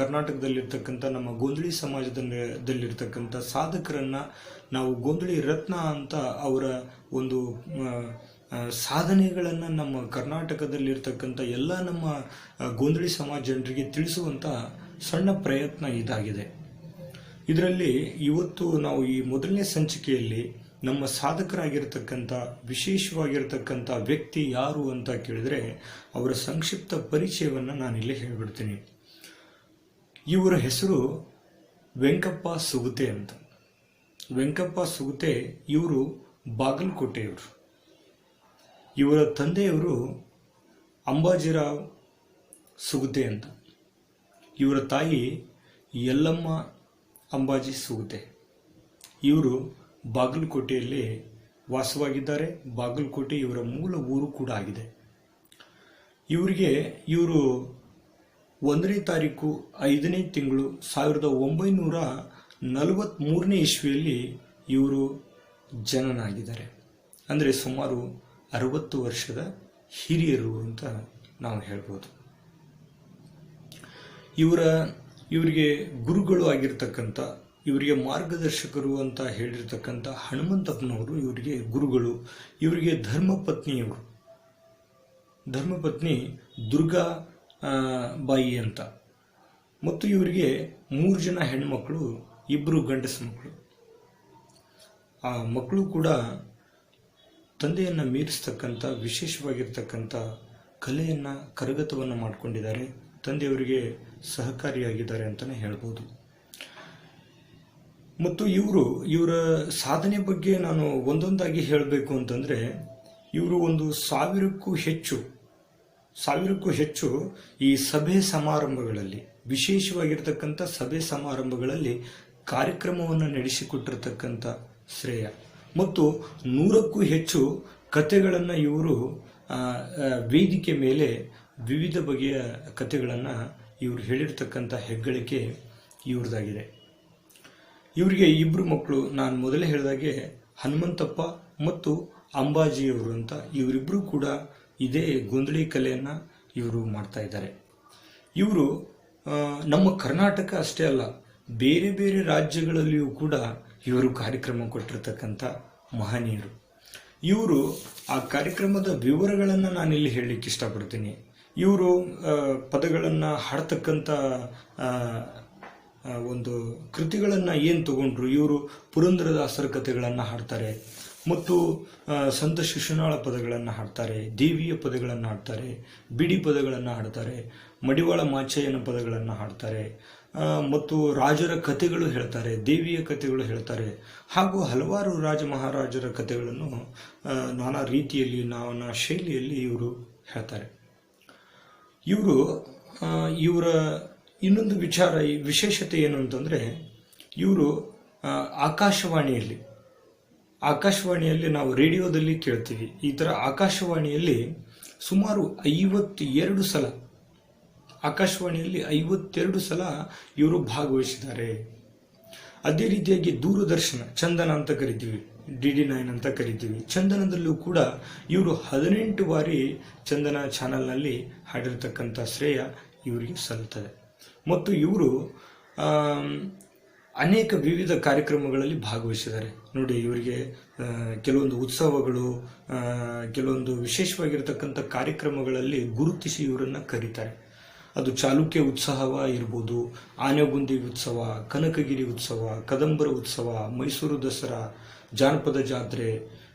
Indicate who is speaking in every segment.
Speaker 1: ಕರ್ನಾಟಕದಲ್ಲಿರ್ತಕ್ಕಂಥ ನಮ್ಮ ಗೊಂದಳಿ ಸಮಾಜದಲ್ಲಿರ್ತಕ್ಕಂಥ ಸಾಧಕರನ್ನು ನಾವು ಗೊಂದಳಿ ರತ್ನ ಅಂತ ಅವರ ಒಂದು ಸಾಧನೆಗಳನ್ನು ನಮ್ಮ ಕರ್ನಾಟಕದಲ್ಲಿರ್ತಕ್ಕಂಥ ಎಲ್ಲ ನಮ್ಮ ಗೊಂದಳಿ ಸಮಾಜ ಜನರಿಗೆ ತಿಳಿಸುವಂಥ ಸಣ್ಣ ಪ್ರಯತ್ನ ಇದಾಗಿದೆ. ಇದರಲ್ಲಿ ಇವತ್ತು ನಾವು ಈ ಮೊದಲನೇ ಸಂಚಿಕೆಯಲ್ಲಿ ನಮ್ಮ ಸಾಧಕರಾಗಿರ್ತಕ್ಕಂಥ, ವಿಶೇಷವಾಗಿರ್ತಕ್ಕಂಥ ವ್ಯಕ್ತಿ ಯಾರು ಅಂತ ಕೇಳಿದ್ರೆ ಅವರ ಸಂಕ್ಷಿಪ್ತ ಪರಿಚಯವನ್ನು ನಾನಿಲ್ಲಿ ಹೇಳ್ಬಿಡ್ತೀನಿ. ಇವರ ಹೆಸರು ವೆಂಕಪ್ಪ ಸುಗುತೆ ಅಂತ. ವೆಂಕಪ್ಪ ಸುಗುತೆ ಇವರು ಬಾಗಲಕೋಟೆಯವರು. ಇವರ ತಂದೆಯವರು ಅಂಬಾಜಿರಾವ್ ಸುಗುತೆ ಅಂತ. ಇವರ ತಾಯಿ ಯಲ್ಲಮ್ಮ ಅಂಬಾಜಿ ಸುಗುತೆ ಇವರು ಬಾಗಲಕೋಟೆಯಲ್ಲಿ ವಾಸವಾಗಿದ್ದಾರೆ. ಬಾಗಲಕೋಟೆ ಇವರ ಮೂಲ ಊರು ಕೂಡ ಆಗಿದೆ. ಇವರಿಗೆ ಇವರು ಒಂದನೇ ತಾರೀಕು ಐದನೇ ತಿಂಗಳು ಸಾವಿರದ ಒಂಬೈನೂರ ನಲವತ್ತ್ಮೂರನೇ ಇಸ್ವಿಯಲ್ಲಿ ಇವರು ಜನನಾಗಿದ್ದಾರೆ. ಅಂದರೆ ಸುಮಾರು ಅರವತ್ತು ವರ್ಷದ ಹಿರಿಯರು ಅಂತ ನಾವು ಹೇಳ್ಬೋದು. ಇವರ, ಇವರಿಗೆ ಗುರುಗಳು ಆಗಿರ್ತಕ್ಕಂಥ, ಇವರಿಗೆ ಮಾರ್ಗದರ್ಶಕರು ಅಂತ ಹೇಳಿರ್ತಕ್ಕಂಥ ಹನುಮಂತಪ್ಪನವರು ಇವರಿಗೆ ಗುರುಗಳು. ಇವರಿಗೆ ಧರ್ಮಪತ್ನಿಯವರು. ಧರ್ಮಪತ್ನಿ ದುರ್ಗಾ ಬಾಯಿ ಅಂತ. ಮತ್ತು ಇವರಿಗೆ ಮೂರು ಜನ ಹೆಣ್ಮಕ್ಳು ಇಬ್ಬರು ಗಂಡಸ ಮಕ್ಕಳು. ಆ ಮಕ್ಕಳು ಕೂಡ ತಂದೆಯನ್ನು ಮೀರಿಸ್ತಕ್ಕಂಥ, ವಿಶೇಷವಾಗಿರ್ತಕ್ಕಂಥ ಕಲೆಯನ್ನು, ಕರಗತವನ್ನು ಮಾಡಿಕೊಂಡಿದ್ದಾರೆ. ತಂದೆಯವರಿಗೆ ಸಹಕಾರಿಯಾಗಿದ್ದಾರೆ ಅಂತಲೇ ಹೇಳ್ಬೋದು. ಮತ್ತು ಇವರು, ಇವರ ಸಾಧನೆ ಬಗ್ಗೆ ನಾನು ಒಂದೊಂದಾಗಿ ಹೇಳಬೇಕು ಅಂತಂದರೆ, ಇವರು ಒಂದು ಸಾವಿರಕ್ಕೂ ಹೆಚ್ಚು ಸಾವಿರಕ್ಕೂ ಹೆಚ್ಚು ಈ ಸಭೆ ಸಮಾರಂಭಗಳಲ್ಲಿ, ವಿಶೇಷವಾಗಿರ್ತಕ್ಕಂಥ ಸಭೆ ಸಮಾರಂಭಗಳಲ್ಲಿ ಕಾರ್ಯಕ್ರಮವನ್ನು ನಡೆಸಿಕೊಟ್ಟಿರ್ತಕ್ಕಂಥ ಶ್ರೇಯ. ಮತ್ತು ನೂರಕ್ಕೂ ಹೆಚ್ಚು ಕತೆಗಳನ್ನು ಇವರು ವೇದಿಕೆ ಮೇಲೆ ವಿವಿಧ ಬಗೆಯ ಕತೆಗಳನ್ನು ಇವರು ಹೇಳಿರ್ತಕ್ಕಂಥ ಹೆಗ್ಗಳಿಕೆ ಇವ್ರದ್ದಾಗಿದೆ ಇವರಿಗೆ ಇಬ್ಬರು ಮಕ್ಕಳು ನಾನು ಮೊದಲೇ ಹೇಳಿದಾಗೆ ಹನುಮಂತಪ್ಪ ಮತ್ತು ಅಂಬಾಜಿಯವರು ಅಂತ ಇವರಿಬ್ಬರು ಕೂಡ ಇದೇ ಗೊಂದಲಿ ಕಲೆಯನ್ನು ಇವರು ಮಾಡ್ತಾ ಇದ್ದಾರೆ. ಇವರು ನಮ್ಮ ಕರ್ನಾಟಕ ಅಷ್ಟೇ ಅಲ್ಲ, ಬೇರೆ ಬೇರೆ ರಾಜ್ಯಗಳಲ್ಲಿಯೂ ಕೂಡ ಇವರು ಕಾರ್ಯಕ್ರಮ ಕೊಟ್ಟಿರ್ತಕ್ಕಂಥ ಮಹನೀಯರು. ಇವರು ಆ ಕಾರ್ಯಕ್ರಮದ ವಿವರಗಳನ್ನು ನಾನಿಲ್ಲಿ ಹೇಳಲಿಕ್ಕೆ ಇಷ್ಟಪಡ್ತೀನಿ. ಇವರು ಪದಗಳನ್ನು ಹಾಡ್ತಕ್ಕಂಥ ಒಂದು ಕೃತಿಗಳನ್ನು ಏನು ತಗೊಂಡ್ರು, ಇವರು ಪುರಂದರದಾಸರ ಕಥೆಗಳನ್ನು ಹಾಡ್ತಾರೆ. ಮತ್ತು ಸಂತ ಶಿಶುನಾಳ ಪದಗಳನ್ನು ಹಾಡ್ತಾರೆ, ದೇವಿಯ ಪದಗಳನ್ನು ಹಾಡ್ತಾರೆ, ಬಿಡಿ ಪದಗಳನ್ನು ಹಾಡ್ತಾರೆ, ಮಡಿವಾಳ ಮಾಚಯ್ಯನ ಪದಗಳನ್ನು ಹಾಡ್ತಾರೆ ಮತ್ತು ರಾಜರ ಕಥೆಗಳು ಹೇಳ್ತಾರೆ, ದೇವಿಯ ಕಥೆಗಳು ಹೇಳ್ತಾರೆ. ಹಾಗೂ ಹಲವಾರು ರಾಜ ಮಹಾರಾಜರ ಕಥೆಗಳನ್ನು ನಾನಾ ರೀತಿಯಲ್ಲಿ, ನಾನಾ ಶೈಲಿಯಲ್ಲಿ ಇವರು ಹೇಳ್ತಾರೆ. ಇವರು ಇವರ ಇನ್ನೊಂದು ವಿಚಾರ, ವಿಶೇಷತೆ ಏನು ಅಂತಂದರೆ, ಇವರು ಆಕಾಶವಾಣಿಯಲ್ಲಿ ಆಕಾಶವಾಣಿಯಲ್ಲಿ ನಾವು ರೇಡಿಯೋದಲ್ಲಿ ಕೇಳ್ತೀವಿ. ಈ ಥರ ಆಕಾಶವಾಣಿಯಲ್ಲಿ ಸುಮಾರು ಐವತ್ತೆರಡು ಸಲ, ಆಕಾಶವಾಣಿಯಲ್ಲಿ ಐವತ್ತೆರಡು ಸಲ ಇವರು ಭಾಗವಹಿಸಿದ್ದಾರೆ. ಅದೇ ರೀತಿಯಾಗಿ ದೂರದರ್ಶನ, ಚಂದನ ಅಂತ ಕರಿತೀವಿ, ಡಿ ಡಿ ನೈನ್ ಅಂತ ಕರಿತೀವಿ. ಚಂದನದಲ್ಲೂ ಕೂಡ ಇವರು ಹದಿನೆಂಟು ಬಾರಿ ಚಂದನ ಚಾನಲ್ನಲ್ಲಿ ಹಾಡಿರ್ತಕ್ಕಂಥ ಶ್ರೇಯ ಇವರಿಗೆ ಸಲ್ಲುತ್ತದೆ ಮತ್ತು ಇವರು ಅನೇಕ ವಿವಿಧ ಕಾರ್ಯಕ್ರಮಗಳಲ್ಲಿ ಭಾಗವಹಿಸಿದ್ದಾರೆ. ನೋಡಿ, ಇವರಿಗೆ ಕೆಲವೊಂದು ಉತ್ಸವಗಳು ಕೆಲವೊಂದು ವಿಶೇಷವಾಗಿರ್ತಕ್ಕಂಥ ಕಾರ್ಯಕ್ರಮಗಳಲ್ಲಿ ಗುರುತಿಸಿ ಇವರನ್ನು ಕರೀತಾರೆ. ಅದು ಚಾಲುಕ್ಯ ಉತ್ಸವ ಇರ್ಬೋದು, ಆನೆಗುಂದಿ ಉತ್ಸವ, ಕನಕಗಿರಿ ಉತ್ಸವ, ಕದಂಬರ ಉತ್ಸವ, ಮೈಸೂರು ದಸರಾ, ಜಾನಪದ ಜಾತ್ರೆ,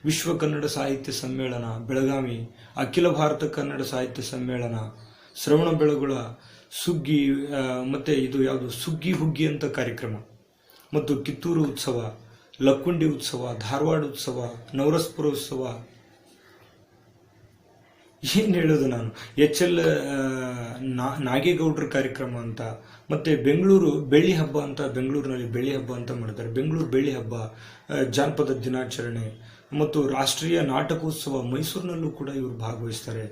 Speaker 1: ವಿಶ್ವ ಕನ್ನಡ ಸಾಹಿತ್ಯ ಸಮ್ಮೇಳನ, ಬೆಳಗಾವಿ, ಅಖಿಲ ಭಾರತ ಕನ್ನಡ ಸಾಹಿತ್ಯ ಸಮ್ಮೇಳನ, ಶ್ರವಣ ಬೆಳಗುಳ, ಸುಗ್ಗಿ ಮತ್ತು ಇದು ಯಾವುದು, ಸುಗ್ಗಿ ಹುಗ್ಗಿ ಅಂತ ಕಾರ್ಯಕ್ರಮ. ಮತ್ತು ಕಿತ್ತೂರು ಉತ್ಸವ, ಲಕ್ಕುಂಡಿ ಉತ್ಸವ, ಧಾರವಾಡ ಉತ್ಸವ, ನವರಸ್ಪುರ ಉತ್ಸವ. ಏನು ಹೇಳೋದು ನಾನು? ಎಚ್ ಎಲ್ ನಾಗೇಗೌಡ್ರ ಕಾರ್ಯಕ್ರಮ ಅಂತ, ಮತ್ತೆ ಬೆಂಗಳೂರು ಬೆಳ್ಳಿ ಹಬ್ಬ ಅಂತ, ಬೆಂಗಳೂರಿನಲ್ಲಿ ಬೆಳ್ಳಿ ಹಬ್ಬ ಅಂತ ಮಾಡ್ತಾರೆ. ಬೆಂಗಳೂರು ಬೆಳ್ಳಿ ಹಬ್ಬ ಜಾನಪದ ದಿನಾಚರಣೆ, ಮತ್ತು ರಾಷ್ಟ್ರೀಯ ನಾಟಕೋತ್ಸವ ಮೈಸೂರಿನಲ್ಲೂ ಕೂಡ ಇವರು ಭಾಗವಹಿಸ್ತಾರೆ.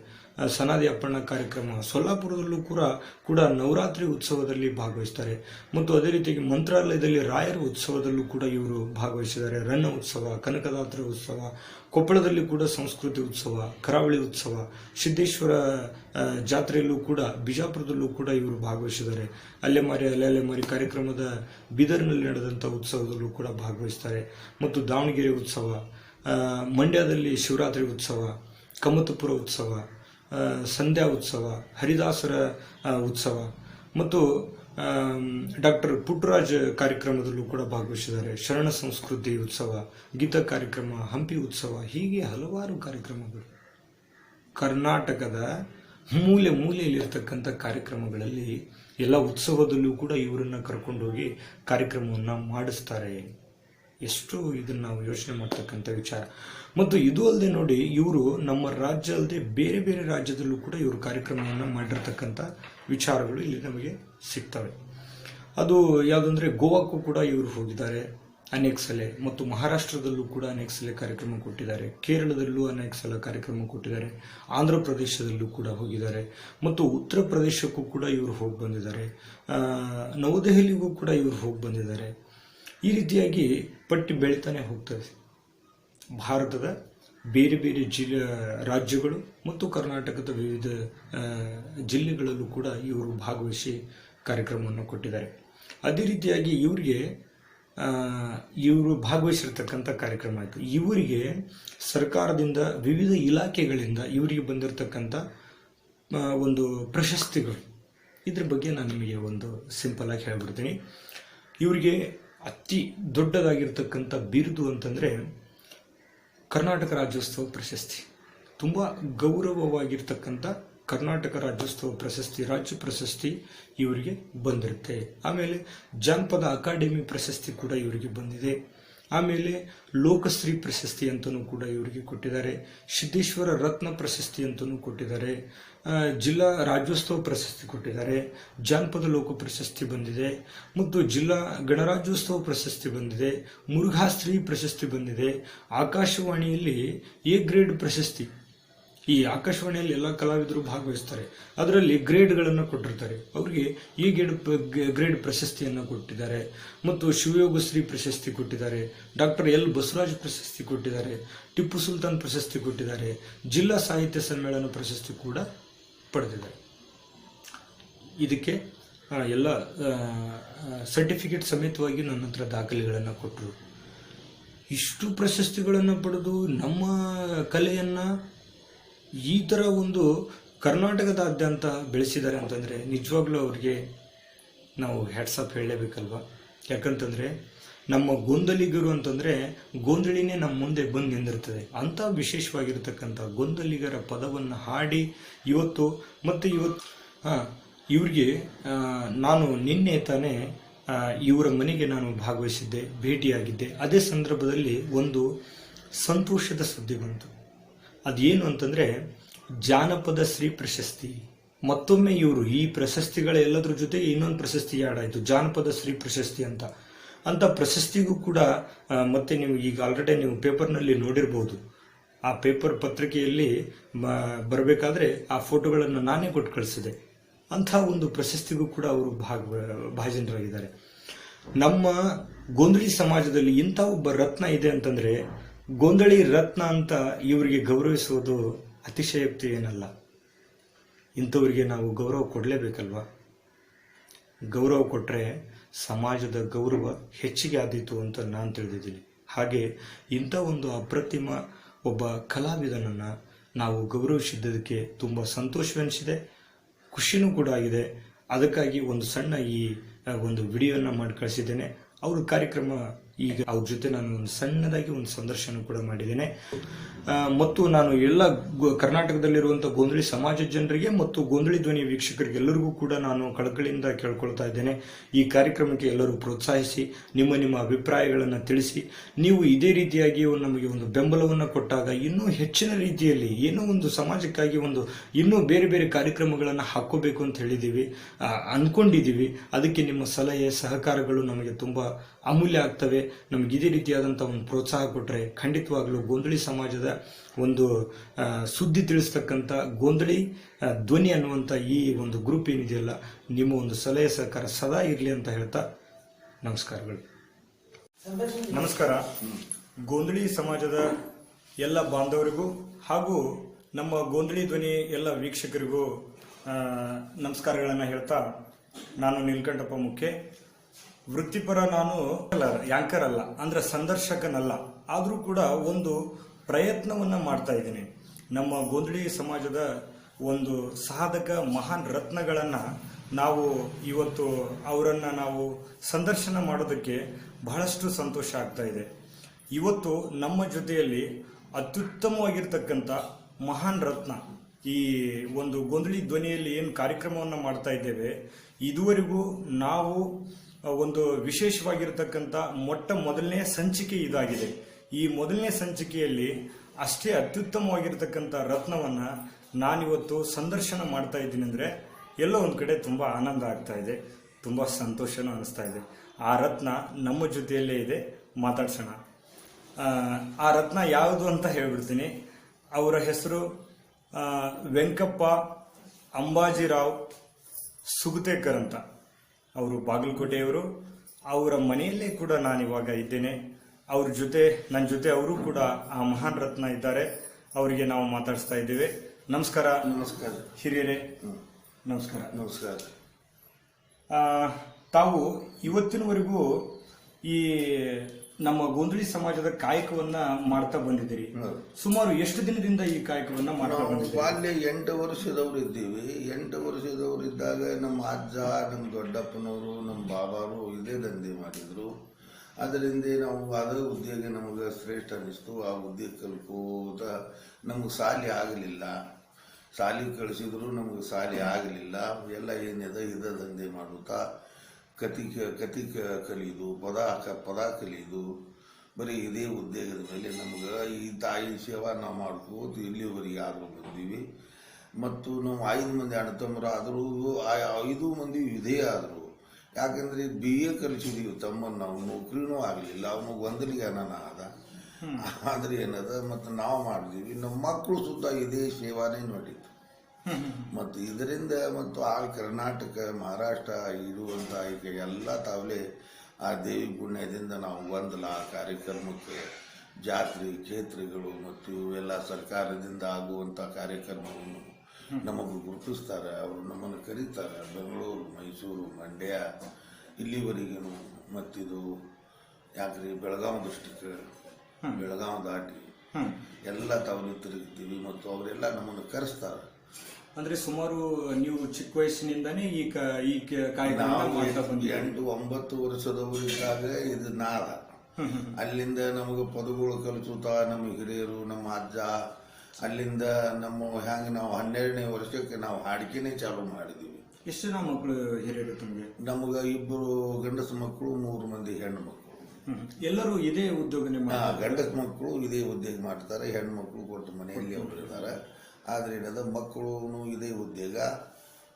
Speaker 1: ಸನಾದಿ ಅಪ್ಪಣ್ಣ ಕಾರ್ಯಕ್ರಮ ಸೊಲ್ಲಾಪುರದಲ್ಲೂ ಕೂಡ ಕೂಡ ನವರಾತ್ರಿ ಉತ್ಸವದಲ್ಲಿ ಭಾಗವಹಿಸ್ತಾರೆ. ಮತ್ತು ಅದೇ ರೀತಿಯಾಗಿ ಮಂತ್ರಾಲಯದಲ್ಲಿ ರಾಯರ ಉತ್ಸವದಲ್ಲೂ ಕೂಡ ಇವರು ಭಾಗವಹಿಸಿದ್ದಾರೆ. ರನ್ನ ಉತ್ಸವ, ಕನಕದಾತ್ರ ಉತ್ಸವ, ಕೊಪ್ಪಳದಲ್ಲಿ ಕೂಡ ಸಂಸ್ಕೃತಿ ಉತ್ಸವ, ಕರಾವಳಿ ಉತ್ಸವ, ಸಿದ್ದೇಶ್ವರ ಜಾತ್ರೆಯಲ್ಲೂ ಕೂಡ, ಬಿಜಾಪುರದಲ್ಲೂ ಕೂಡ ಇವರು ಭಾಗವಹಿಸಿದ್ದಾರೆ. ಅಲ್ಲೆಮಾರಿ ಅಲೆಮಾರಿ ಕಾರ್ಯಕ್ರಮದ ಬೀದರ್ನಲ್ಲಿ ನಡೆದಂಥ ಉತ್ಸವದಲ್ಲೂ ಕೂಡ ಭಾಗವಹಿಸ್ತಾರೆ. ಮತ್ತು ದಾವಣಗೆರೆ ಉತ್ಸವ ಮಂಡ್ಯದಲ್ಲಿ ಶಿವರಾತ್ರಿ ಉತ್ಸವ, ಕಮತಪುರ ಉತ್ಸವ ಸಂಧ್ಯಾ ಉತ್ಸವ, ಹರಿದಾಸರ ಉತ್ಸವ. ಮತ್ತು ಡಾಕ್ಟರ್ ಪುಟ್ಟರಾಜ್ ಕಾರ್ಯಕ್ರಮದಲ್ಲೂ ಕೂಡ ಭಾಗವಹಿಸಿದ್ದಾರೆ. ಶರಣ ಸಂಸ್ಕೃತಿ ಉತ್ಸವ, ಗೀತ ಕಾರ್ಯಕ್ರಮ, ಹಂಪಿ ಉತ್ಸವ, ಹೀಗೆ ಹಲವಾರು ಕಾರ್ಯಕ್ರಮಗಳು. ಕರ್ನಾಟಕದ ಮೂಲೆ ಮೂಲೆಯಲ್ಲಿರ್ತಕ್ಕಂಥ ಕಾರ್ಯಕ್ರಮಗಳಲ್ಲಿ ಎಲ್ಲ ಉತ್ಸವದಲ್ಲೂ ಕೂಡ ಇವರನ್ನು ಕರ್ಕೊಂಡೋಗಿ ಕಾರ್ಯಕ್ರಮವನ್ನು ಮಾಡಿಸ್ತಾರೆ. ಎಷ್ಟು ಇದನ್ನ ನಾವು ಯೋಚನೆ ಮಾಡ್ತಕ್ಕಂಥ ವಿಚಾರ. ಮತ್ತು ಇದು ಅಲ್ಲದೆ ನೋಡಿ, ಇವರು ನಮ್ಮ ರಾಜ್ಯ ಅಲ್ಲದೆ ಬೇರೆ ಬೇರೆ ರಾಜ್ಯದಲ್ಲೂ ಕೂಡ ಇವರು ಕಾರ್ಯಕ್ರಮವನ್ನು ಮಾಡಿರ್ತಕ್ಕಂಥ ವಿಚಾರಗಳು ಇಲ್ಲಿ ನಮಗೆ ಸಿಗ್ತವೆ. ಅದು ಯಾವುದಂದ್ರೆ ಗೋವಾಕ್ಕೂ ಕೂಡ ಇವರು ಹೋಗಿದ್ದಾರೆ ಅನೇಕ ಸಲ, ಮತ್ತು ಮಹಾರಾಷ್ಟ್ರದಲ್ಲೂ ಕೂಡ ಅನೇಕ ಸಲ ಕಾರ್ಯಕ್ರಮ ಕೊಟ್ಟಿದ್ದಾರೆ. ಕೇರಳದಲ್ಲೂ ಅನೇಕ ಸಲ ಕಾರ್ಯಕ್ರಮ ಕೊಟ್ಟಿದ್ದಾರೆ. ಆಂಧ್ರ ಪ್ರದೇಶದಲ್ಲೂ ಕೂಡ ಹೋಗಿದ್ದಾರೆ. ಮತ್ತು ಉತ್ತರ ಪ್ರದೇಶಕ್ಕೂ ಕೂಡ ಇವರು ಹೋಗಿ ಬಂದಿದ್ದಾರೆ. ನವದೆಹಲಿಗೂ ಕೂಡ ಇವರು ಹೋಗಿ ಬಂದಿದ್ದಾರೆ. ಈ ರೀತಿಯಾಗಿ ಪಟ್ಟಿ ಬೆಳಿತಾನೆ ಹೋಗ್ತದೆ. ಭಾರತದ ಬೇರೆ ಬೇರೆ ಜಿಲ್ಲೆ, ರಾಜ್ಯಗಳು ಮತ್ತು ಕರ್ನಾಟಕದ ವಿವಿಧ ಜಿಲ್ಲೆಗಳಲ್ಲೂ ಕೂಡ ಇವರು ಭಾಗವಹಿಸಿ ಕಾರ್ಯಕ್ರಮವನ್ನು ಕೊಟ್ಟಿದ್ದಾರೆ. ಅದೇ ರೀತಿಯಾಗಿ ಇವರಿಗೆ ಇವರು ಭಾಗವಹಿಸಿರ್ತಕ್ಕಂಥ ಕಾರ್ಯಕ್ರಮ ಆಯಿತು. ಇವರಿಗೆ ಸರ್ಕಾರದಿಂದ ವಿವಿಧ ಇಲಾಖೆಗಳಿಂದ ಇವರಿಗೆ ಬಂದಿರತಕ್ಕಂಥ ಒಂದು ಪ್ರಶಸ್ತಿಗಳು. ಇದ್ರ ಬಗ್ಗೆ ನಾನು ನಿಮಗೆ ಒಂದು ಸಿಂಪಲ್ ಆಗಿ ಹೇಳ್ಬಿಡ್ತೀನಿ. ಇವರಿಗೆ ಅತಿ ದೊಡ್ಡದಾಗಿರ್ತಕ್ಕಂಥ ಬಿರುದು ಅಂತಂದರೆ ಕರ್ನಾಟಕ ರಾಜ್ಯೋತ್ಸವ ಪ್ರಶಸ್ತಿ. ತುಂಬ ಗೌರವವಾಗಿರ್ತಕ್ಕಂಥ ಕರ್ನಾಟಕ ರಾಜ್ಯೋತ್ಸವ ಪ್ರಶಸ್ತಿ, ರಾಜ್ಯ ಪ್ರಶಸ್ತಿ ಇವರಿಗೆ ಬಂದಿರುತ್ತೆ. ಆಮೇಲೆ ಜಾನಪದ ಅಕಾಡೆಮಿ ಪ್ರಶಸ್ತಿ ಕೂಡ ಇವರಿಗೆ ಬಂದಿದೆ. ಆಮೇಲೆ ಲೋಕಶ್ರೀ ಪ್ರಶಸ್ತಿ ಅಂತಲೂ ಕೂಡ ಇವರಿಗೆ ಕೊಟ್ಟಿದ್ದಾರೆ. ಸಿದ್ದೇಶ್ವರ ರತ್ನ ಪ್ರಶಸ್ತಿ ಅಂತಲೂ ಕೊಟ್ಟಿದ್ದಾರೆ. ಜಿಲ್ಲಾ ರಾಜ್ಯೋತ್ಸವ ಪ್ರಶಸ್ತಿ ಕೊಟ್ಟಿದ್ದಾರೆ. ಜಾನಪದ ಲೋಕ ಪ್ರಶಸ್ತಿ ಬಂದಿದೆ. ಮತ್ತು ಜಿಲ್ಲಾ ಗಣರಾಜ್ಯೋತ್ಸವ ಪ್ರಶಸ್ತಿ ಬಂದಿದೆ. ಮುರುಘಾಶ್ರೀ ಪ್ರಶಸ್ತಿ ಬಂದಿದೆ. ಆಕಾಶವಾಣಿಯಲ್ಲಿ ಎ ಗ್ರೇಡ್ ಪ್ರಶಸ್ತಿ. ಈ ಆಕಾಶವಾಣಿಯಲ್ಲಿ ಎಲ್ಲ ಕಲಾವಿದರು ಭಾಗವಹಿಸ್ತಾರೆ. ಅದರಲ್ಲಿ ಗ್ರೇಡ್ಗಳನ್ನು ಕೊಟ್ಟಿರ್ತಾರೆ. ಅವರಿಗೆ ಈ ಗ್ರೇಡ್ ಗ್ರೇಡ್ ಪ್ರಶಸ್ತಿಯನ್ನು ಕೊಟ್ಟಿದ್ದಾರೆ. ಮತ್ತು ಶಿವಯೋಗಶ್ರೀ ಪ್ರಶಸ್ತಿ ಕೊಟ್ಟಿದ್ದಾರೆ. ಡಾಕ್ಟರ್ ಎಲ್ ಬಸವರಾಜ್ ಪ್ರಶಸ್ತಿ ಕೊಟ್ಟಿದ್ದಾರೆ. ಟಿಪ್ಪು ಸುಲ್ತಾನ್ ಪ್ರಶಸ್ತಿ ಕೊಟ್ಟಿದ್ದಾರೆ. ಜಿಲ್ಲಾ ಸಾಹಿತ್ಯ ಸಮ್ಮೇಳನ ಪ್ರಶಸ್ತಿ ಕೂಡ ಪಡೆದಿದ್ದಾರೆ ಇದಕ್ಕೆ ಎಲ್ಲ ಸರ್ಟಿಫಿಕೇಟ್ ಸಮೇತವಾಗಿ ನನ್ನ ಹತ್ರ ದಾಖಲೆಗಳನ್ನು ಕೊಟ್ಟರು ಇಷ್ಟು ಪ್ರಶಸ್ತಿಗಳನ್ನು ಪಡೆದು ನಮ್ಮ ಕಲೆಯನ್ನು ಈ ಥರ ಒಂದು ಕರ್ನಾಟಕದಾದ್ಯಂತ ಬೆಳೆಸಿದ್ದಾರೆ ಅಂತಂದರೆ ನಿಜವಾಗ್ಲೂ ಅವ್ರಿಗೆ ನಾವು ಹ್ಯಾಟ್ಸಪ್ ಹೇಳಲೇಬೇಕಲ್ವಾ? ಯಾಕಂತಂದರೆ ನಮ್ಮ ಗೊಂದಲಿಗರು ಅಂತಂದರೆ ಗೊಂದಲಿನೇ ನಮ್ಮ ಮುಂದೆ ಬಂದು ನಿಂದಿರ್ತದೆ. ಅಂಥ ವಿಶೇಷವಾಗಿರ್ತಕ್ಕಂಥ ಗೊಂದಲಿಗರ ಪದವನ್ನು ಹಾಡಿ ಇವತ್ತು ಮತ್ತು ಇವತ್ತು ಇವ್ರಿಗೆ ನಾನು ನಿನ್ನೆ ತಾನೇ ಇವರ ಮನೆಗೆ ನಾನು ಭಾಗವಹಿಸಿದ್ದೆ, ಭೇಟಿಯಾಗಿದ್ದೆ. ಅದೇ ಸಂದರ್ಭದಲ್ಲಿ ಒಂದು ಸಂತೋಷದ ಸುದ್ದಿ ಬಂತು. ಅದೇನು ಅಂತಂದ್ರೆ ಜಾನಪದ ಶ್ರೀ ಪ್ರಶಸ್ತಿ. ಮತ್ತೊಮ್ಮೆ ಇವರು ಈ ಪ್ರಶಸ್ತಿಗಳ ಎಲ್ಲದರ ಜೊತೆ ಇನ್ನೊಂದು ಪ್ರಶಸ್ತಿ ಆಡಾಯಿತು ಜಾನಪದ ಶ್ರೀ ಪ್ರಶಸ್ತಿ ಅಂತ. ಅಂತ ಪ್ರಶಸ್ತಿಗೂ ಕೂಡ ಮತ್ತೆ ನೀವು ಈಗ ಆಲ್ರೆಡಿ ನೀವು ಪೇಪರ್ನಲ್ಲಿ ನೋಡಿರ್ಬೋದು. ಆ ಪೇಪರ್ ಪತ್ರಿಕೆಯಲ್ಲಿ ಬರಬೇಕಾದ್ರೆ ಆ ಫೋಟೋಗಳನ್ನು ನಾನೇ ಕೊಟ್ಟು ಕಳಿಸಿದೆ. ಅಂಥ ಒಂದು ಪ್ರಶಸ್ತಿಗೂ ಕೂಡ ಅವರು ಭಾಗ, ಭಾಜನರಾಗಿದ್ದಾರೆ. ನಮ್ಮ ಗೊಂದಳಿ ಸಮಾಜದಲ್ಲಿ ಇಂಥ ಒಬ್ಬ ರತ್ನ ಇದೆ ಅಂತಂದರೆ, ಗೊಂದಳಿ ರತ್ನ ಅಂತ ಇವರಿಗೆ ಗೌರವಿಸುವುದು ಅತಿಶಯೋಕ್ತಿ ಏನಲ್ಲ. ಇಂಥವರಿಗೆ ನಾವು ಗೌರವ ಕೊಡಲೇಬೇಕಲ್ವಾ? ಗೌರವ ಕೊಟ್ಟರೆ ಸಮಾಜದ ಗೌರವ ಹೆಚ್ಚಿಗೆ ಆದೀತು ಅಂತ ನಾನು ತಿಳಿದಿದ್ದೀನಿ. ಹಾಗೆ ಇಂಥ ಒಂದು ಅಪ್ರತಿಮ ಒಬ್ಬ ಕಲಾವಿದನನ್ನು ನಾವು ಗೌರವಿಸಿದ್ದಕ್ಕೆ ತುಂಬ ಸಂತೋಷವೆನಿಸಿದೆ. ಖುಷಿನೂ ಕೂಡ ಆಗಿದೆ. ಅದಕ್ಕಾಗಿ ಒಂದು ಸಣ್ಣ ಈ ಒಂದು ವಿಡಿಯೋನ ಮಾಡಿ ಕಳಿಸಿದ್ದೇನೆ. ಅವರು ಕಾರ್ಯಕ್ರಮ ಈಗ ಅವ್ರ ಜೊತೆ ನಾನು ಒಂದು ಸಣ್ಣದಾಗಿ ಒಂದು ಸಂದರ್ಶನ ಕೂಡ ಮಾಡಿದ್ದೇನೆ. ಮತ್ತು ನಾನು ಎಲ್ಲ ಕರ್ನಾಟಕದಲ್ಲಿರುವಂಥ ಗೊಂದಳಿ ಸಮಾಜ ಜನರಿಗೆ ಮತ್ತು ಗೊಂದಳಿ ಧ್ವನಿ ವೀಕ್ಷಕರಿಗೆಲ್ಲರಿಗೂ ಕೂಡ ನಾನು ಕಳಕಳಿಯಿಂದ ಕೇಳ್ಕೊಳ್ತಾ ಇದ್ದೇನೆ. ಈ ಕಾರ್ಯಕ್ರಮಕ್ಕೆ ಎಲ್ಲರೂ ಪ್ರೋತ್ಸಾಹಿಸಿ, ನಿಮ್ಮ ನಿಮ್ಮ ಅಭಿಪ್ರಾಯಗಳನ್ನು ತಿಳಿಸಿ, ನೀವು ಇದೇ ರೀತಿಯಾಗಿ ನಮಗೆ ಒಂದು ಬೆಂಬಲವನ್ನು ಕೊಟ್ಟಾಗ ಇನ್ನೂ ಹೆಚ್ಚಿನ ರೀತಿಯಲ್ಲಿ, ಏನೋ ಒಂದು ಸಮಾಜಕ್ಕಾಗಿ ಒಂದು ಇನ್ನೂ ಬೇರೆ ಬೇರೆ ಕಾರ್ಯಕ್ರಮಗಳನ್ನು ಹಾಕೋಬೇಕು ಅಂತ ಹೇಳಿದ್ದೀವಿ. ಅಂದ್ಕೊಂಡಿದ್ದೀವಿ ಅದಕ್ಕೆ ನಿಮ್ಮ ಸಲಹೆ, ಸಹಕಾರಗಳು ನಮಗೆ ತುಂಬ ಅಮೂಲ್ಯ ಆಗ್ತವೆ. ನಮ್ಗೆ ಇದೇ ರೀತಿಯಾದಂಥ ಒಂದು ಪ್ರೋತ್ಸಾಹ ಕೊಟ್ಟರೆ ಖಂಡಿತವಾಗಲೂ ಗೊಂದಳಿ ಸಮಾಜದ ಒಂದು ಸುದ್ದಿ ತಿಳಿಸ್ತಕ್ಕಂಥ ಗೊಂದಳಿ ಧ್ವನಿ ಅನ್ನುವಂಥ ಈ ಒಂದು ಗ್ರೂಪ್ ಏನಿದೆಯಲ್ಲ, ನಿಮ್ಮ ಒಂದು ಸಲಹೆ ಸಹಕಾರ ಸದಾ ಇರಲಿ ಅಂತ ಹೇಳ್ತಾ ನಮಸ್ಕಾರಗಳು. ನಮಸ್ಕಾರ. ಗೊಂದಳಿ ಸಮಾಜದ ಎಲ್ಲ ಬಾಂಧವರಿಗೂ ಹಾಗೂ ನಮ್ಮ ಗೋಂದಳಿ ಧ್ವನಿ ಎಲ್ಲ ವೀಕ್ಷಕರಿಗೂ ನಮಸ್ಕಾರಗಳನ್ನು ಹೇಳ್ತಾ ನಾನು ನೀಲ್ಕಂಠಪ್ಪ ಮುಖ್ಯ. ವೃತ್ತಿಪರ ನಾನು ಯಾಂಕರ್ ಅಲ್ಲ, ಅಂದ್ರೆ ಸಂದರ್ಶಕನಲ್ಲ. ಆದರೂ ಕೂಡ ಒಂದು ಪ್ರಯತ್ನವನ್ನ ಮಾಡ್ತಾ ಇದ್ದೀನಿ. ನಮ್ಮ ಗೋಂದಳಿ ಸಮಾಜದ ಒಂದು ಸಾಧಕ ಮಹಾನ್ ರತ್ನಗಳನ್ನ ನಾವು ಇವತ್ತು ಅವರನ್ನು ನಾವು ಸಂದರ್ಶನ ಮಾಡೋದಕ್ಕೆ ಬಹಳಷ್ಟು ಸಂತೋಷ ಆಗ್ತಾ ಇದೆ. ಇವತ್ತು ನಮ್ಮ ಜೊತೆಯಲ್ಲಿ ಅತ್ಯುತ್ತಮವಾಗಿರ್ತಕ್ಕಂಥ ಮಹಾನ್ ರತ್ನ ಈ ಒಂದು ಗೊಂದಳಿ ಧ್ವನಿಯಲ್ಲಿ ಏನು ಕಾರ್ಯಕ್ರಮವನ್ನು ಮಾಡ್ತಾ ಇದ್ದೇವೆ, ಇದುವರೆಗೂ ನಾವು ಒಂದು ವಿಶೇಷವಾಗಿರತಕ್ಕಂಥ ಮೊಟ್ಟ ಮೊದಲನೇ ಸಂಚಿಕೆ ಇದಾಗಿದೆ. ಈ ಮೊದಲನೇ ಸಂಚಿಕೆಯಲ್ಲಿ ಅಷ್ಟೇ ಅತ್ಯುತ್ತಮವಾಗಿರತಕ್ಕಂಥ ರತ್ನವನ್ನ ನಾನಿವತ್ತು ಸಂದರ್ಶನ ಮಾಡ್ತಾ ಇದ್ದೀನಿ ಅಂದ್ರೆ ಎಲ್ಲೋ ಒಂದು ಕಡೆ ತುಂಬಾ ಆನಂದ ಆಗ್ತಾ ಇದೆ. ತುಂಬಾ ಸಂತೋಷನೂ ಅನಿಸ್ತಾ ಇದೆ. ಆ ರತ್ನ ನಮ್ಮ ಜೊತೆಯಲ್ಲೇ ಇದೆ. ಮಾತಾಡ್ಸೋಣ. ಆ, ರತ್ನ ಯಾವುದು ಅಂತ ಹೇಳ್ಬಿಡ್ತೀನಿ. ಅವರ ಹೆಸರು ವೆಂಕಪ್ಪ ಅಂಬಾಜಿರಾವ್ ಸುಗತೇಕರ್ ಅಂತ. ಅವರು ಬಾಗಲಕೋಟೆಯವರು ಅವರ ಮನೆಯಲ್ಲೇ ಕೂಡ ನಾನು ಇವಾಗ ಇದ್ದೇನೆ. ಅವ್ರ ಜೊತೆ ನನ್ನ ಜೊತೆ ಅವರು ಕೂಡ ಆ ಮಹಾನ್ ರತ್ನ ಇದ್ದಾರೆ. ಅವರಿಗೆ ನಾವು ಮಾತಾಡಿಸ್ತಾ ಇದ್ದೇವೆ. ನಮಸ್ಕಾರ.
Speaker 2: ನಮಸ್ಕಾರ.
Speaker 1: ಹಿರಿಯರೇ ನಮಸ್ಕಾರ.
Speaker 2: ನಮಸ್ಕಾರ.
Speaker 1: ತಾವು ಇವತ್ತಿನವರೆಗೂ ಈ ನಮ್ಮ ಗೋಂದಳಿ ಸಮಾಜದ ಕಾಯಕವನ್ನ ಮಾಡ್ತಾ ಬಂದಿದ್ದೀರಿ. ಸುಮಾರು ಎಷ್ಟು ದಿನದಿಂದ ಈ ಕಾಯಕವನ್ನ ಮಾಡ್ತಾ ಬಂದಿದ್ದೀರಿ?
Speaker 2: ಬಾಲ್ಯ ಎಂಟು ವರ್ಷದವ್ರು ಇದ್ದೀವಿ. ಎಂಟು ವರ್ಷದವ್ರು ಇದ್ದಾಗ ನಮ್ಮ ಅಜ್ಜ ನಮ್ಮ ದೊಡ್ಡಪ್ಪನವರು ನಮ್ಮ ಬಾಬಾರು ಇದೇ ದಂಧೆ ಮಾಡಿದ್ರು. ಅದರಿಂದ ನಾವು ಅದೇ ಉದ್ಯೋಗ ನಮಗೆ ಶ್ರೇಷ್ಠ ಅನ್ನಿಸ್ತು. ಆ ಉದ್ಯೋಗ ಕಲ್ಕೋತ ನಮಗೆ ಸಾಲಿ ಆಗಲಿಲ್ಲ. ಸಾಲಿ ಕಳಿಸಿದ್ರು ನಮಗೆ ಸಾಲಿ ಆಗಲಿಲ್ಲ. ಎಲ್ಲ ಏನಿದೆ ಇದೇ ದಂಧೆ ಮಾಡುತ್ತಾ ಕತಿ ಕತಿ ಕಲಿಯುದು ಪದ ಪದ ಕಲಿಯೋದು ಬರೀ ಇದೇ ಉದ್ಯೋಗದ ಮೇಲೆ ನಮ್ಗೆ ಈ ತಾಯಿ ಸೇವಾ ನಾವು ಮಾಡ್ಕೋತ ಇಲ್ಲಿವರೆಗೆ ಆದರೂ ಬಂದೀವಿ. ಮತ್ತು ನಾವು ಐದು ಮಂದಿ ಅಣ್ಣ ತಮ್ಮರು ಆದರೂ ಆ ಐದು ಮಂದಿ ಇದೇ ಆದರು. ಯಾಕಂದರೆ ಬಿ ಎ ಕಲಿಸಿದೀವಿ ತಮ್ಮನ್ನು ನಾವು ನೌಕರಿನೂ ಆಗಲಿಲ್ಲ ಅವನಿಗೆ ಒಂದಲಿಗೆ ಅನಾನ ಆದ. ಆದರೆ ಏನದ ಮತ್ತು ನಾವು ಮಾಡಿದೀವಿ ನಮ್ಮ ಮಕ್ಕಳು ಸುತ್ತ ಇದೇ ಸೇವಾನೇ ನೋಡಿದ್ರು ಮತ್ತು ಇದರಿಂದ ಮತ್ತು ಆ ಕರ್ನಾಟಕ, ಮಹಾರಾಷ್ಟ್ರ, ಇರುವಂಥ ಈಗ ಎಲ್ಲ ತಾವಲೇ ಆ ದೇವಿ ಪುಣ್ಯದಿಂದ ನಾವು ಗೊಂದಲ ಕಾರ್ಯಕ್ರಮಕ್ಕೆ. ಜಾತ್ರೆ, ಕ್ಷೇತ್ರಗಳು ಮತ್ತು ಇವೆಲ್ಲ ಸರ್ಕಾರದಿಂದ ಆಗುವಂಥ ಕಾರ್ಯಕ್ರಮವನ್ನು ನಮಗೆ ಗುರುತಿಸ್ತಾರೆ. ಅವರು ನಮ್ಮನ್ನು ಕರೀತಾರೆ. ಬೆಂಗಳೂರು, ಮೈಸೂರು, ಮಂಡ್ಯ ಇಲ್ಲಿವರೆಗೂ ಮತ್ತಿದು ಯಾಕ್ರಿ ಬೆಳಗಾವಿ ಡಿಸ್ಟಿಕ್ ಬೆಳಗಾವಿ ದಾಟಿ. ಎಲ್ಲ ತಾವು ತಿರುಗ್ತೀವಿ ಮತ್ತು ಅವರೆಲ್ಲ ನಮ್ಮನ್ನು ಕರೆಸ್ತಾರೆ.
Speaker 1: ಅಂದ್ರೆ ಸುಮಾರು ನೀವು ಚಿಕ್ಕ ವಯಸ್ಸಿನಿಂದಾನೇ ಈ ಕ- ಈ ಮಾಡ್ತಾ
Speaker 2: ಎಂಟು ಒಂಬತ್ತು ವರ್ಷದವರು ಇದ್ದಾಗ ಇದು ನಾದ ಅಲ್ಲಿಂದ ನಮಗೆ ಪದಗಳು ಕಲಿಸುತ್ತ ನಮ್ಮ ಹಿರಿಯರು ನಮ್ಮ ಅಜ್ಜ ಅಲ್ಲಿಂದ ನಮ್ಮ ಹ್ಯಾಂಗ ನಾವು ಹನ್ನೆರಡನೇ ವರ್ಷಕ್ಕೆ ನಾವು ಹಾಡಿಕೆನೆ ಚಾಲು ಮಾಡಿದೀವಿ
Speaker 1: ಎಷ್ಟು ಜನ ಮಕ್ಕಳು ಹಿರಿಯರು ತಮಗೆ?
Speaker 2: ನಮಗೆ ಇಬ್ಬರು ಗಂಡಸು ಮಕ್ಕಳು ಮೂರು ಮಂದಿ ಹೆಣ್ಣು ಮಕ್ಕಳು.
Speaker 1: ಎಲ್ಲರೂ ಇದೇ ಉದ್ಯೋಗ
Speaker 2: ಗಂಡಸ ಮಕ್ಕಳು ಇದೇ ಉದ್ಯೋಗ ಮಾಡ್ತಾರೆ ಹೆಣ್ಮಕ್ಳು ಮಕ್ಕಳು ಕೊಟ್ಟು ಮನೆಯಲ್ಲಿ ಅವರು ಇದ್ದಾರೆ. ಆದ್ರೆ ಏನದ ಮಕ್ಕಳು ಇದೇ ಉದ್ಯೋಗ,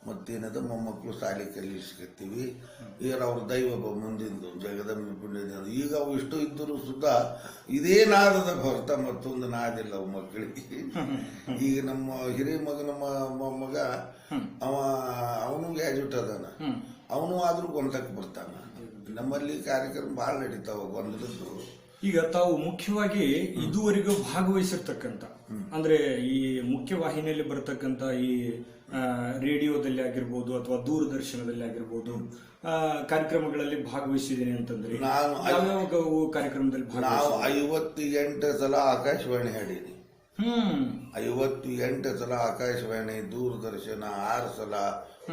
Speaker 2: ಮತ್ತೇನದ ಮೊಮ್ಮಕ್ಕಳು ಶಾಲೆ ಕಲಿಸ್ಕತ್ತೀವಿ ಈಗ ಅವ್ರ ದೈವ ಮುಂದಿಂದು ಜಗದಂಬೆ ಈಗ ಅವು ಇಷ್ಟು ಇದ್ದರೂ ಸುದ್ದ ಇದೇ ನಾದದ ಹೊರತ ಮತ್ತೊಂದು ನಾದಿಲ್ಲ ಅವು ಮಕ್ಕಳಿಗೆ. ಈಗ ನಮ್ಮ ಹಿರಿಯ ಮಗನ ನಮ್ಮ ಮ- ಮಗ, ಅವ, ಅವನು ಗ್ಯಾಜುಟ್ ಅದಾನ. ಅವನು ಆದರೂ ಗೊಂದಕ್ಕೆ ಬರ್ತಾನ. ನಮ್ಮಲ್ಲಿ ಕಾರ್ಯಕ್ರಮ ಭಾಳ ನಡೀತಾವ ಗೊಂದಲದ್ದು.
Speaker 1: ಈಗ ತಾವು ಮುಖ್ಯವಾಗಿ ಇದುವರೆಗೂ ಭಾಗವಹಿಸಿರ್ತಕ್ಕಂಥ ಅಂದ್ರೆ ಈ ಮುಖ್ಯ ವಾಹಿನಿಯಲ್ಲಿ ಬರತಕ್ಕಂತ ಈ ರೇಡಿಯೋದಲ್ಲಿ ಆಗಿರ್ಬೋದು ಅಥವಾ ದೂರದರ್ಶನದಲ್ಲಿ ಆಗಿರ್ಬೋದು ಆ, ಕಾರ್ಯಕ್ರಮಗಳಲ್ಲಿ ಭಾಗವಹಿಸಿದ್ದೀನಿ ಅಂತಂದ್ರೆ ಯಾವ್ಯಾವ ಕಾರ್ಯಕ್ರಮದಲ್ಲಿ
Speaker 2: ನಾವು ಐವತ್ತು ಎಂಟು ಸಲ ಆಕಾಶವಾಣಿ ಹಾಡೀನಿ
Speaker 1: ಹ್ಮ್.
Speaker 2: ಐವತ್ತು ಎಂಟು ಸಲ ಆಕಾಶವಾಣಿ ದೂರದರ್ಶನ ಆರು ಸಲ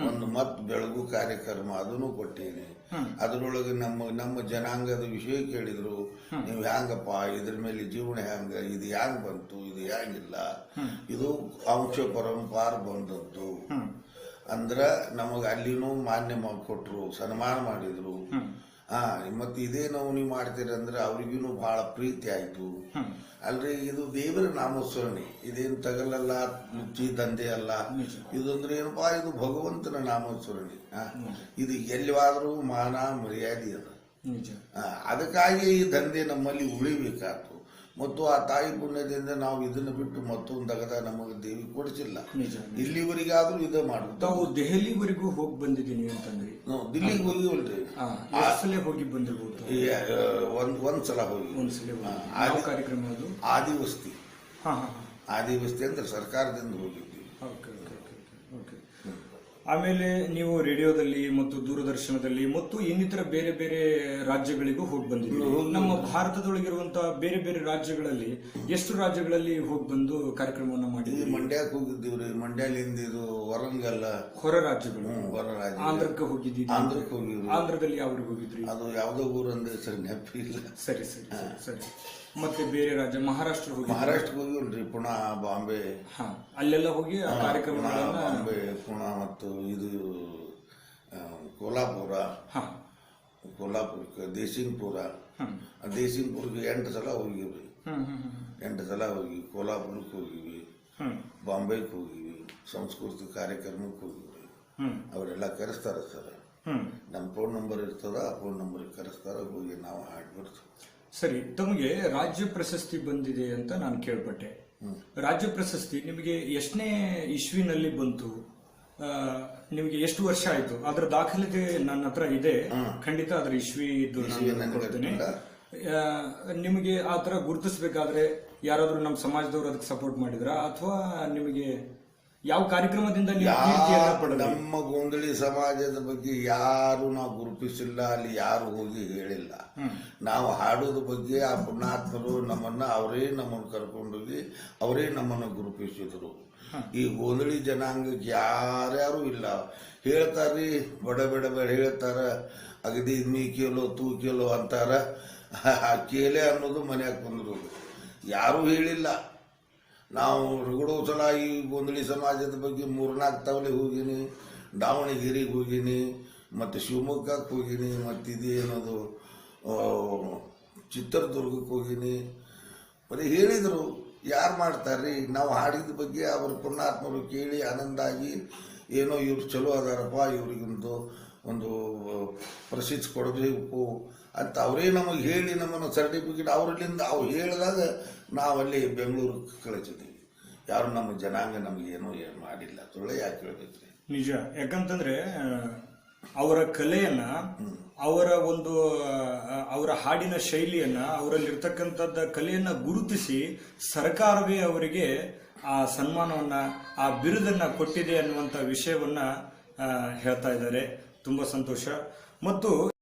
Speaker 2: ಒಂದು ಮತ್ ಬೆಳಗು ಕಾರ್ಯಕ್ರಮ ಅದನ್ನು ಕೊಟ್ಟೀನಿ ಅದರೊಳಗೆ ನಮ್ಮ ನಮ್ಮ ಜನಾಂಗದ ವಿಷಯ ಕೇಳಿದ್ರು, ನೀವು ಹ್ಯಾಂಗಪ್ಪ, ಇದ್ರ ಮೇಲೆ ಜೀವನ ಹ್ಯಾಂಗ, ಇದು ಹ್ಯಾಂಗ್ ಬಂತು, ಇದು ಹ್ಯಾಂಗಿಲ್ಲ. ಇದು ಅಂಶ ಪರಂಪಾರ ಬಂದದ್ದು. ಅಂದ್ರ ನಮಗ ಅಲ್ಲಿನೂ ಮಾನ್ಯ ಕೊಟ್ಟರು ಸನ್ಮಾನ ಮಾಡಿದ್ರು. ಹಾ ಮತ್ತೆ ಇದೇ ನಾವು ನೀವು ಮಾಡ್ತೀರಿ ಅಂದ್ರೆ ಅವ್ರಿಗೂ ಬಹಳ ಪ್ರೀತಿ ಆಯ್ತು. ಅಲ್ರಿ ಇದು ದೇವರ ನಾಮಸ್ಮರಣೆ. ಇದೇನು ತಗಲಲ್ಲ ಮುಚ್ಚಿ ದಂಧೆ ಅಲ್ಲ. ಇದಂದ್ರೆ ಏನಪ್ಪಾ ಇದು ಭಗವಂತನ ನಾಮಸ್ಮರಣೆ. ಆ, ಇದು ಎಲ್ಲಿವಾದರೂ ಮಾನ ಮರ್ಯಾದೆ ಅದ. ಆ, ಅದಕ್ಕಾಗಿ ಈ ದಂಧೆ ನಮ್ಮಲ್ಲಿ ಉಳಿಬೇಕಾಯ್ತು ಮತ್ತು ಆ ತಾಯಿ ಪುಣ್ಯದಿಂದ ನಾವು ಇದನ್ನು ಬಿಟ್ಟು ಮತ್ತೊಂದು ಅಗದ ನಮಗೆ ದೇವಿ ಕೊಡಿಸಿಲ್ಲ. ಇಲ್ಲಿವರೆಗಾದ್ರೂ ಇದೇ ಮಾಡುದು
Speaker 1: ತಾವು ದೆಹಲಿವರೆಗೂ ಹೋಗಿ ಬಂದಿದ್ದೀನಿ ಅಂತಂದ್ರೆ?
Speaker 2: ದಿಲ್ಲಿಗೆ ಹೋಗಿ
Speaker 1: ಅಲ್ರಿ ಆ ಸಲ ಹೋಗಿ ಬಂದಿರ್ಬೋದು?
Speaker 2: ಒಂದ್
Speaker 1: ಒಂದ್ಸಲ ಹೋಗಿ. ಒಂದ್ಸಲ
Speaker 2: ಆದಿ-
Speaker 1: ಕಾರ್ಯಕ್ರಮ ಅದು?
Speaker 2: ಆದಿವಸ್ತಿ. ಆದಿವಸ್ತಿ ಅಂದ್ರೆ ಸರ್ಕಾರದಿಂದ ಹೋಗಿದ್ವಿ
Speaker 1: ಓಕೆ ಓಕೆ ಓಕೆ ಓಕೆ. ಆಮೇಲೆ ನೀವು ರೇಡಿಯೋದಲ್ಲಿ ಮತ್ತು ದೂರದರ್ಶನದಲ್ಲಿ ಮತ್ತು ಇನ್ನಿತರ ಬೇರೆ ಬೇರೆ ರಾಜ್ಯಗಳಿಗೂ ಹೋಗಿ ಬಂದಿದ್ದೀವಿ ನಮ್ಮ ಭಾರತದೊಳಗಿರುವಂತಹ ಬೇರೆ ಬೇರೆ ರಾಜ್ಯಗಳಲ್ಲಿ ಎಷ್ಟು ರಾಜ್ಯಗಳಲ್ಲಿ ಹೋಗಿ ಬಂದು ಕಾರ್ಯಕ್ರಮವನ್ನು
Speaker 2: ಮಾಡಿದ್ವಿ
Speaker 1: ಮಾಡಿದ್ದೀರಿ
Speaker 2: ಮಂಡ್ಯಕ್ಕೆ ಹೋಗಿದ್ದೀವ್ರಿ ಮಂಡ್ಯಲಿಂದ ಇದು ಹೊರಂಗಲ್ಲ
Speaker 1: ಹೊರ ರಾಜ್ಯಗಳು.
Speaker 2: ಹೊರ ರಾಜ್ಯ
Speaker 1: ಆಂಧ್ರಕ್ಕೆ ಹೋಗಿದ್ದೀವಿ
Speaker 2: ಆಂಧ್ರಕ್ಕೆ ಹೋಗಿವ್ರಿ
Speaker 1: ಆಂಧ್ರದಲ್ಲಿ ಯಾವ್ರಿಗೆ ಹೋಗಿದ್ರಿ?
Speaker 2: ಅದು ಯಾವ್ದೋ ಊರು ಅಂದ್ರೆ ಸರಿ ನೆನಪಿಲ್ಲ.
Speaker 1: ಸರಿ ಸರಿ ಸರಿ ಸರಿ. ಮತ್ತೆ ಬೇರೆ ರಾಜ್ಯ ಮಹಾರಾಷ್ಟ್ರ ಹೋಗಿ
Speaker 2: ಮಹಾರಾಷ್ಟ್ರಕ್ಕೆ ಹೋಗಿವ್ರಿ ಪುಣೆ ಬಾಂಬೆ.
Speaker 1: ಹಾ ಅಲ್ಲೆಲ್ಲ ಹೋಗಿ ಆ ಕಾರ್ಯಕ್ರಮಗಳನ್ನ
Speaker 2: ಬಾಂಬೆ ಪುಣೆ ಮತ್ತು ಇದು ಆ, ಕೋಲ್ಹಾಪುರ.
Speaker 1: ಹಾ.
Speaker 2: ಕೋಲ್ಹಾಪುರಕ್ಕೆ ದೇಸಿಂಗ್ಪುರ
Speaker 1: ಹ್ಮ್
Speaker 2: ಎಂಟು ಸಲ ಹೋಗಿವ್ರಿ.
Speaker 1: ಹ್ಮ್ ಹ್ಮ್ ಹ್ಮ್
Speaker 2: ಎಂಟು ಸಲ ಹೋಗಿ ಕೋಲ್ಹಾಪುರಕ್ಕೆ ಹೋಗಿವಿ.
Speaker 1: ಹ್ಮ್
Speaker 2: ಬಾಂಬೆಗೆ ಹೋಗಿವಿ. ಸಂಸ್ಕೃತಿ ಕಾರ್ಯಕ್ರಮಕ್ಕೆ ಹೋಗಿವಿ
Speaker 1: ಹ್ಮ್
Speaker 2: ಅವರೆಲ್ಲ ಕರೆಸ್ತಾರೆ ಸರ್.
Speaker 1: ಹ್ಮ್
Speaker 2: ನಮ್ಮ ಫೋನ್ ನಂಬರ್ ಇರ್ತದ ಆ ಫೋನ್ ನಂಬರ್ ಕರೆಸ್ತಾರೆ ಹೋಗಿ ನಾವು ಹಾಡ್ಬಿಡ್ತೀವಿ.
Speaker 1: ಸರಿ ತಮಗೆ ರಾಜ್ಯ ಪ್ರಶಸ್ತಿ ಬಂದಿದೆ ಅಂತ ನಾನು ಕೇಳ್ಪಟ್ಟೆ. ರಾಜ್ಯ ಪ್ರಶಸ್ತಿ ನಿಮಗೆ ಎಷ್ಟನೇ ಇಶ್ವಿನಲ್ಲಿ ಬಂತು? ನಿಮಗೆ ಎಷ್ಟು ವರ್ಷ ಆಯ್ತು? ಅದರ ದಾಖಲೆಗೆ ನನ್ನ ಹತ್ರ ಇದೆ. ಖಂಡಿತ ಅದರ
Speaker 2: ಇಶ್ವಿ
Speaker 1: ಕೊಡ್ತೇನೆ. ನಿಮಗೆ ಆ ತರ ಗುರುತಿಸಬೇಕಾದ್ರೆ ಯಾರಾದ್ರೂ ನಮ್ಮ ಸಮಾಜದವರು ಅದಕ್ಕೆ ಸಪೋರ್ಟ್ ಮಾಡಿದ್ರ? ಅಥವಾ ನಿಮಗೆ ಯಾವ ಕಾರ್ಯಕ್ರಮದಿಂದ ನೀವು
Speaker 2: ನಮ್ಮ ಗೊಂದಳಿ ಸಮಾಜದ ಬಗ್ಗೆ ಯಾರು ನಾವು ಗುರುತಿಸಿಲ್ಲ ಅಲ್ಲಿ ಯಾರು ಹೋಗಿ ಹೇಳಿಲ್ಲ. ನಾವು ಹಾಡೋದ್ರ ಬಗ್ಗೆ ಆ ಪುಣ್ಯಾತ್ಮರು ನಮ್ಮನ್ನ ಅವರೇ ನಮ್ಮನ್ನು ಕರ್ಕೊಂಡೋಗಿ ಅವರೇ ನಮ್ಮನ್ನು ಗುರುತಿಸಿದ್ರು. ಈ ಗೋಂದಳಿ ಜನಾಂಗಕ್ಕೆ ಯಾರ್ಯಾರು ಇಲ್ಲ. ಹೇಳ್ತಾರ್ರಿ ಬಡ ಬಡ ಬೇಡ ಹೇಳ್ತಾರ. ಅಗದಿ ಮೀ ಕೇಲೋ ತೂ ಕೇಲೋ ಅಂತಾರ. ಆ ಕೇಲೆ ಅನ್ನೋದು ಮನ್ಯಾಗ ಬಂದ್ರು ಯಾರೂ ಹೇಳಿಲ್ಲ. ನಾವು ರಗಡೋ ಸಲ ಈ ಗೊಂದಳಿ ಸಮಾಜದ ಬಗ್ಗೆ ಮೂರ್ನಾಲ್ಕು ತವಲೆ ಹೋಗೀನಿ, ದಾವಣಗೆರೆಗೆ ಹೋಗೀನಿ, ಮತ್ತು ಶಿವಮೊಗ್ಗಕ್ಕೆ ಹೋಗೀನಿ, ಮತ್ತು ಇದು ಏನದು ಚಿತ್ರದುರ್ಗಕ್ಕೆ ಹೋಗೀನಿ. ಬರೀ ಹೇಳಿದರು, ಯಾರು ಮಾಡ್ತಾರ್ರಿ? ನಾವು ಹಾಡಿದ ಬಗ್ಗೆ ಅವರು ಪುಣ್ಯಾತ್ಮರು ಕೇಳಿ ಆನಂದ ಆಗಿ ಏನೋ ಇವ್ರು ಚಲೋ ಅದಾರಪ್ಪ, ಇವ್ರಿಗೊಂದು ಒಂದು ಪ್ರಸಿದ್ಧಿ ಕೊಡಬೇಕು ಅಂತ ಅವರೇ ನಮಗೆ ಹೇಳಿ ನಮ್ಮನ್ನು ಸರ್ಟಿಫಿಕೇಟ್ ಅವರಿಂದ ಅವ್ರು ಹೇಳಿದಾಗ ನಾವಲ್ಲಿ ಬೆಂಗಳೂರಿಗೆ ಕಳಿಸಿದ್ವಿ. ಯಾರು ನಮ್ಮ ಜನಾಂಗ ನಮಗೆ ಏನೋ ಮಾಡಿಲ್ಲ. ತೊಳೆ ಯಾಕೆ ಹೇಳ್ಬೇಕ್ರಿ
Speaker 1: ನಿಜ. ಯಾಕಂತಂದ್ರೆ ಅವರ ಕಲೆಯನ್ನ, ಅವರ ಒಂದು ಅವರ ಹಾಡಿನ ಶೈಲಿಯನ್ನ, ಅವರಲ್ಲಿರ್ತಕ್ಕಂಥದ್ದ ಕಲೆಯನ್ನ ಗುರುತಿಸಿ ಸರ್ಕಾರವೇ ಅವರಿಗೆ ಆ ಸನ್ಮಾನವನ್ನ ಆ ಬಿರುದನ್ನ ಕೊಟ್ಟಿದೆ ಅನ್ನುವಂತ ವಿಷಯವನ್ನ ಹೇಳ್ತಾ ಇದ್ದಾರೆ. ತುಂಬಾ ಸಂತೋಷ. ಮತ್ತು